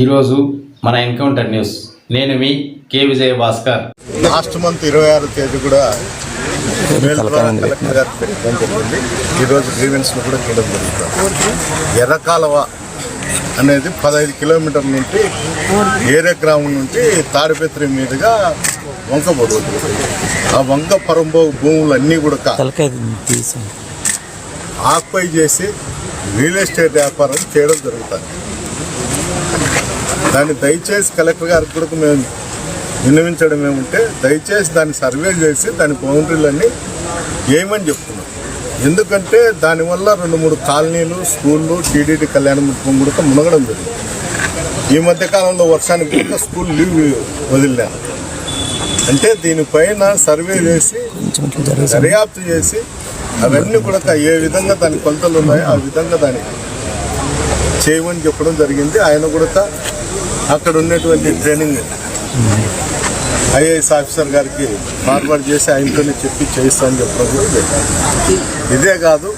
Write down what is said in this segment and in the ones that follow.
ఈరోజు మన encounter news. నేను మీ K Vijaya Bhaskar. Last month ఇరవై ఆరు తేదీ కూడా ఈరోజు గ్రీవెన్స్ కూడా చేయడం జరుగుతుంది. ఎర్రకాలవ అనేది పదహైదు కిలోమీటర్ల నుండి ఏరే గ్రామం నుండి తాడిపత్రి మీదుగా వంక పడుతుంది ఆ వంక పరంబో భూములన్నీ కూడా ఆక్యుపై చేసి రియల్ ఎస్టేట్ వ్యాపారం చేయడం జరుగుతుంది. దాన్ని దయచేసి కలెక్టర్ గారికి కూడా మేము విన్నవించడం ఏమంటే దయచేసి దాన్ని సర్వే చేసి దాని బౌండరీలన్నీ ఏమని చెప్తున్నాం. ఎందుకంటే దానివల్ల రెండు మూడు కాలనీలు స్కూళ్ళు టీడీటీ కళ్యాణ మండపం కూడా మునగడం జరిగింది. ఈ మధ్య కాలంలో వర్షానికి కూడా స్కూల్ లీవ్ వదిలినారు అంటే దీనిపైన సర్వే చేసి దర్యాప్తు చేసి అవన్నీ కూడా ఏ విధంగా దాని కొలతలు ఉన్నాయో ఆ విధంగా దాన్ని చేయమని చెప్పడం జరిగింది. ఆయన కూడా అక్కడ ఉన్నటువంటి ట్రైనింగ్ ఐఏఎస్ ఆఫీసర్ గారికి ఫార్వర్డ్ చేసి ఆయనతోనే చెప్పి చేయిస్తామని చెప్పడం ఇదే కాదు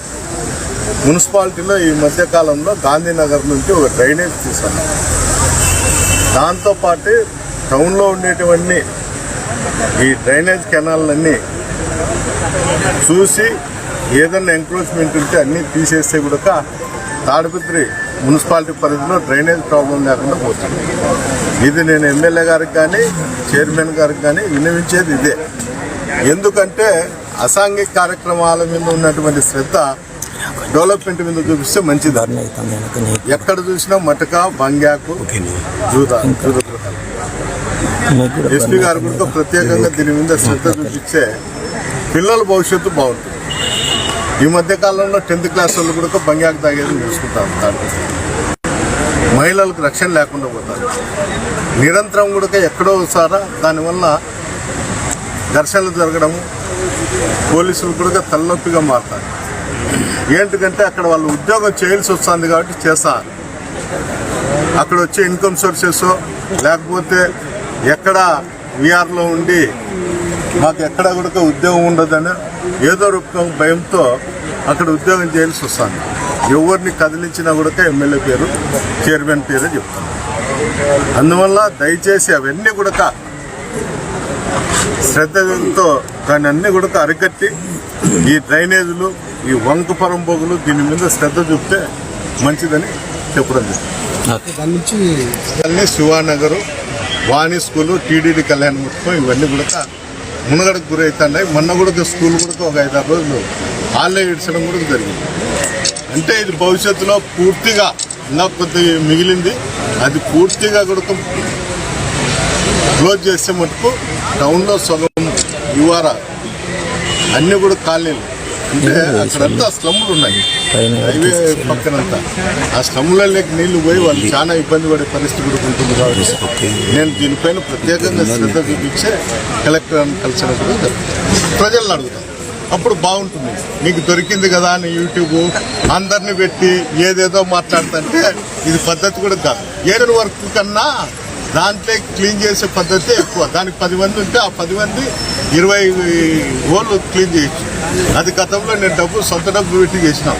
మున్సిపాలిటీలో ఈ మధ్యకాలంలో గాంధీనగర్ నుంచి ఒక డ్రైనేజ్ తీసాను దాంతోపాటు టౌన్లో ఉండేటివన్నీ ఈ డ్రైనేజ్ కెనాల్ని చూసి ఏదన్నా ఎంక్రోచ్మెంట్ ఉంటే అన్నీ తీసేస్తే కూడా తాడిపత్రి మున్సిపాలిటీ పరిధిలో డ్రైనేజ్ ప్రాబ్లం లేకుండా పోతుంది. ఇది నేను ఎమ్మెల్యే గారికి కానీ చైర్మన్ గారికి కానీ విన్నవించేది ఇదే. ఎందుకంటే అసాంఘిక కార్యక్రమాల మీద ఉన్నటువంటి శ్రద్ధ డెవలప్మెంట్ మీద చూపిస్తే మంచిది. ఎక్కడ చూసినా మటక బంగ్యాకు జూదా ఎస్పీ గారు కూడా ప్రత్యేకంగా దీని మీద శ్రద్ధ చూపిస్తే పిల్లల భవిష్యత్తు బాగుంటుంది. ఈ మధ్య కాలంలో టెన్త్ క్లాస్ వాళ్ళు కూడా బంగాకు తాగేది నేర్చుకుంటారు దాంట్లో మహిళలకు రక్షణ లేకుండా పోతారు. నిరంతరం కూడా ఎక్కడో ఒకసారా దానివల్ల ఘర్షణలు జరగడము పోలీసులు కూడా తలనొప్పిగా మారుతారు. ఏంటికంటే అక్కడ వాళ్ళు ఉద్యోగం చేయాల్సి వస్తుంది కాబట్టి చేస్తారు అక్కడ వచ్చే ఇన్కమ్ సోర్సెస్ లేకపోతే ఎక్కడ విఆర్లో ఉండి మాకు ఎక్కడ కూడా ఉద్యోగం ఉండదని ఏదో రూపం భయంతో అక్కడ ఉద్యోగం చేయాల్సి వస్తుంది. ఎవరిని కదిలించినా కూడా ఎమ్మెల్యే పేరు చైర్మన్ పేరే చెప్తాను అందువల్ల దయచేసి అవన్నీ కూడా శ్రద్ధతో దాన్ని అన్ని కూడా అరికట్టి ఈ డ్రైనేజీలు ఈ వంక పరంబోగులు దీని మీద శ్రద్ధ చూపితే మంచిదని చెప్పడం జరిగింది దాని శివానగరు వాణి స్కూలు టీడీడీ కళ్యాణ మండపం ఇవన్నీ కూడా మునగడకు గురవుతున్నాయి మొన్న కూడా స్కూల్ కూడా ఒక ఐదారు రోజులు హాల్లో ఇడ్చడం కూడా జరిగింది. అంటే ఇది భవిష్యత్తులో పూర్తిగా ఇంకా కొద్దిగా మిగిలింది. అది పూర్తిగా కూడా క్లోజ్ చేసే మటుకు టౌన్లో సగం యువరా అన్నీ కూడా కాలనీలు అంటే అక్కడంతా స్లమ్లు ఉన్నాయి. హైవే పక్కనంతా. ఆ స్లమ్లలోకి నీళ్ళు పోయి వాళ్ళు చాలా ఇబ్బంది పడే పరిస్థితి కూడా ఉంటుంది కాబట్టి నేను దీనిపైన ప్రత్యేకంగా శ్రద్ధ చూపించే కలెక్టర్ కలిసిన కూడా. ప్రజలను అడుగుతాను అప్పుడు బాగుంటుంది. నీకు దొరికింది కదా అని యూట్యూబ్ అందరిని పెట్టి ఏదేదో మాట్లాడుతుంటే ఇది పద్ధతి కూడా కాదు. ఏడని వర్క్ కన్నా దాంట్లో క్లీన్ చేసే పద్ధతి ఎక్కువ. దానికి పది మంది ఉంటే ఆ పది మంది ఇరవై ఓళ్ళు క్లీన్ చేయొచ్చు. అది గతంలో నేను డబ్బు సొంత డబ్బు పెట్టి చేసినాం.